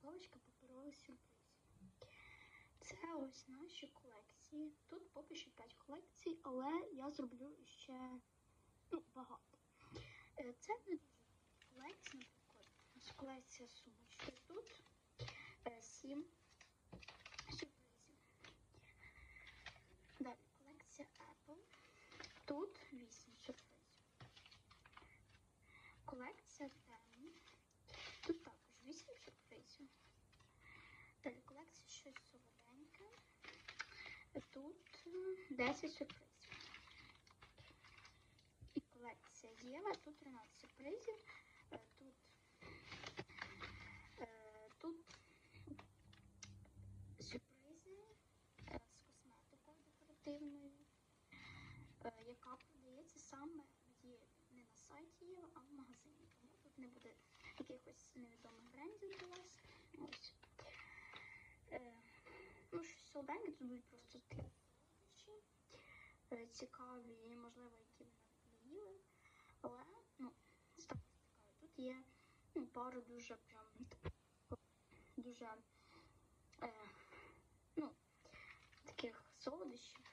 упаковочка паперових сюрпризів. Це ось наші колекції. Тут поки що 5 колекцій, але я зроблю ще ну, багато. Е, Це не дуже колекція, наприклад. У нас колекція сумочки. Тут 7 сюрпризів. Далі колекція Apple. Тут 8 сюрпризів. Колекція Temu. Тут також 8 сюрпризів. Далі колекція щось солоденьке. Тут е, 10 сюрпризів. І колекція Єва. Тут 13 сюрпризів. Е, Тут, е, тут сюрпризи е, з косметикою декоративною, яка продається саме. Не на сайті Єва, а в магазині. Тому тут не буде якихось невідомих брендів для вас. Ось. Е, ну, щось солоденьке, тут будуть просто такі речі, е, цікаві, можливо, які ви навіть. Але, ну, цікаві. Тут є ну, пару дуже прям дуже е, ну, таких солодощів,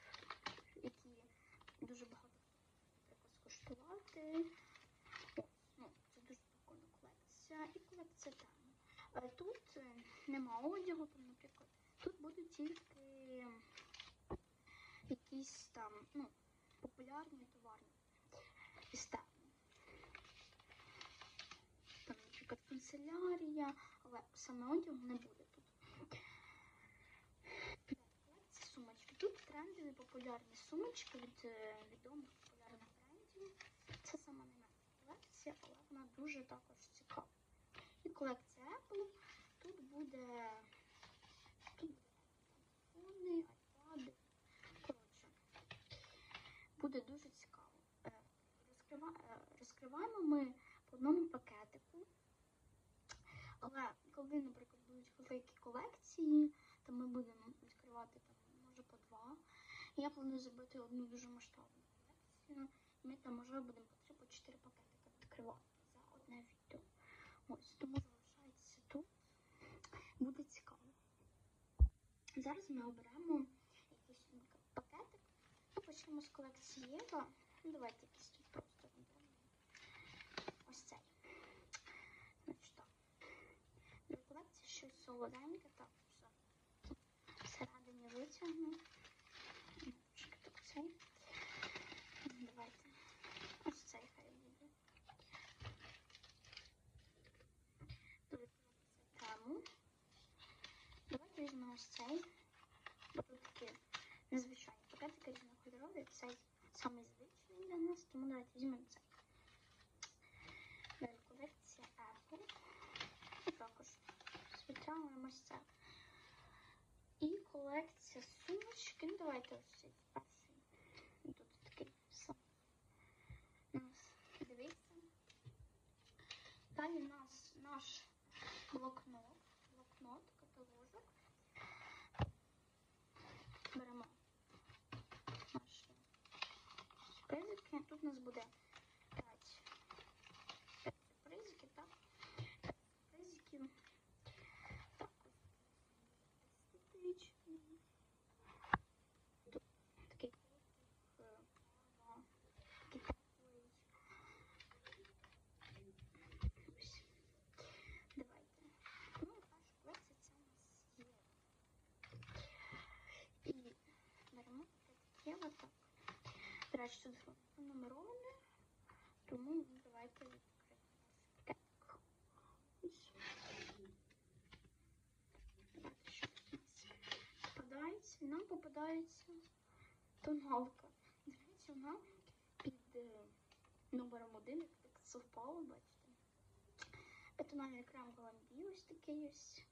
які дуже багато наприклад, скуштувати. Ну, це дуже прикольна колекція. І колекція там. Е, Тут нема одягу, там, наприклад. Тут будуть тільки якісь там, ну, популярні товарні системи. Там, наприклад, канцелярія, але саме одягу не буде тут. Колекція сумочки. Тут трендові популярні сумочки від е, відомих популярних брендів. Це сама не колекція, але вона дуже також цікава. І колекція Apple. Тут буде тут буде телефони, айпади. Коротше, буде дуже цікаво. Е, е, Розкриваємо ми по одному пакетику. Але коли, наприклад, будуть великі колекції, то ми будемо відкривати там, може, по два. Я планую зробити одну дуже масштабну колекцію. Ми там, можливо, будемо по три, по чотири пакетика відкривати за одне відео. Ось, тому залишайтеся тут. Буде цікаво. Зараз ми оберемо почнемо з колекції. Ну, давайте якийсь тут просто оберемо. Ось цей. Значить так. До колекції щось солоденьке, так, все. Всередині витягну. Так цей. Давайте. Ось цей хай буде. Давайте візьмемо ось цей. Бо тут такі незвичайні пакетики різнокольорові. Цей самий звичний для нас, тому давайте візьмемо цей. Далі колекція Apple. І також це. І колекція сумочки. Ну, давайте ось цей перший. Тут такий сам. У нас дивіться. Далі у нас наш блокнот. Блокнот, каталожок. Беремо наші призики. Тут у нас буде 5, 5 призиків, так? 5 призиків. Так, ось стоїть. Тут такий е, кава, такий теплий. Ось. Давайте. Ну, перша колекція це у нас є. І беремо таке отак. До речі, нумероване, тому давайте відкриємо попадається. Нам попадається тоналка. Речі, вона під е, номером один, як так совпало, бачите. Тональний крем Голландії ось такий ось.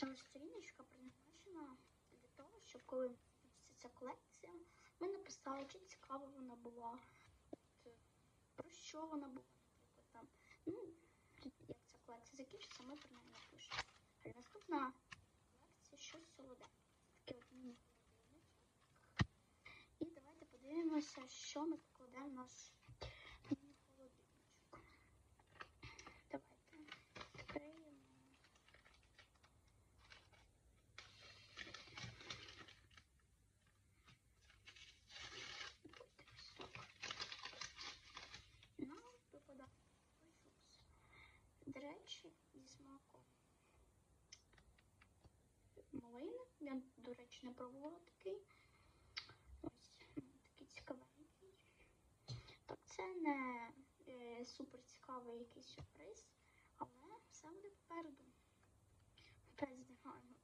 Ця сторіночка призначена для того, щоб коли ця колекція, ми написали, чи цікава вона була, про що вона була, наприклад, там. Ну, як ця колекція закінчиться, ми про неї напишемо. Наступна колекція щось солоденьке. Таке от міні І давайте подивимося, що ми покладемо в наш До зі смаком малини. Я, до речі, не пробувала такий. Ось такий цікавенький. Так, це не е, супер цікавий якийсь сюрприз, але все буде попереду. Опять знімаємо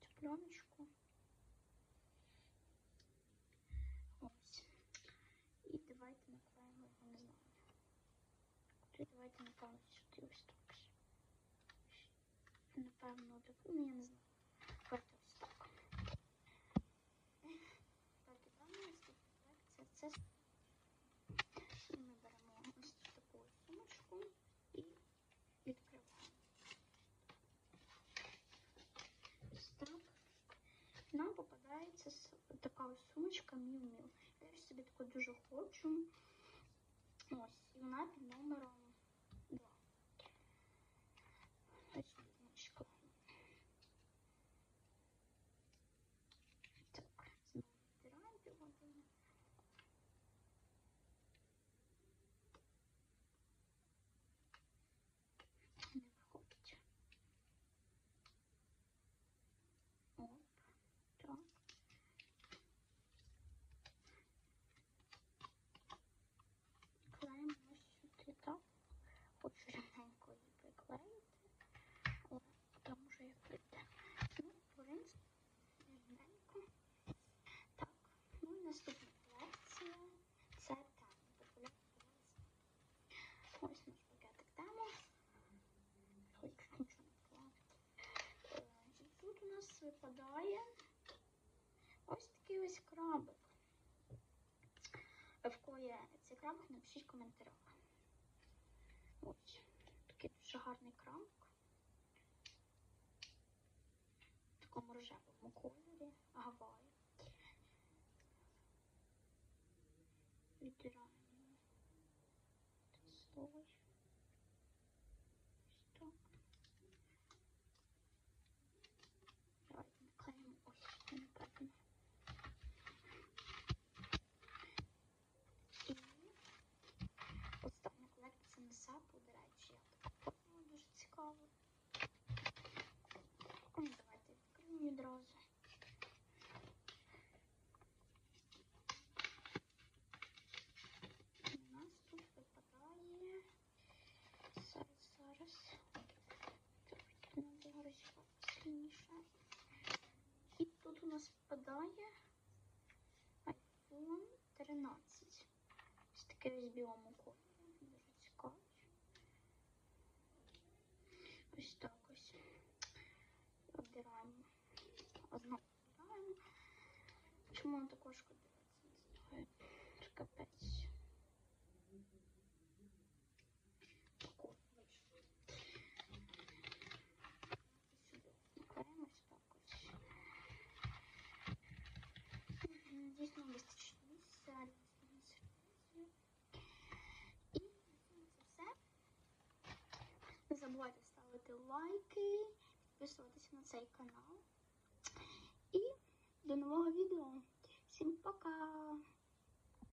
цю пленочку. Ось. І давайте наклеїмо його, не знаю. Куди давайте напевно сюди ось так. Напевно, так, ну я не знаю. Давайте ось так. Так, і там наступна колекція. Це ми беремо ось таку сумочку і відкриваємо. Ось так. Нам попадається така ось сумочка Міу. Я собі таку дуже хочу. Ось, і вона під номером 2. Ось тут значка. Так, знову відтираємо півгодини. Не виходить. Оп, так. Клеїмо ось сюди, так. Хочу рівненько її приклеїти, але там уже як прийде. Ну, в принципі, рівненько. Так, ну і наступна колекція. Ось наш пакетик тема. Е, тут у нас випадає ось такий ось крабик. В є цей крабик, напишіть коментарях. Ось такий дуже гарний крабик. В такому рожевому кольорі. Відтираємо. Тут слой. Ось так. Давайте наклеїмо ось напевно. І остання колекція на сапу, до речі, я так подумала, дуже цікаво. Ну, давайте відкриємо відразу. У нас тут випадає. Зараз, зараз. Так, треба розібрати сильніше. І тут у нас випадає iPhone 13. Ось такий ось в. Дуже цікавий. Ось так ось. Обдираємо. Одну обдираємо. Чому воно так важко дивиться? Не знаю. Капець. Таку вийшло. Сюди наклеїмо ось так ось. Мгм, Дійсно вистачить місця для наступної сюрпризів. І на цьому це все. Не забувайте ставити лайки, підписуватися на цей канал. І до нового відео. Всім пока!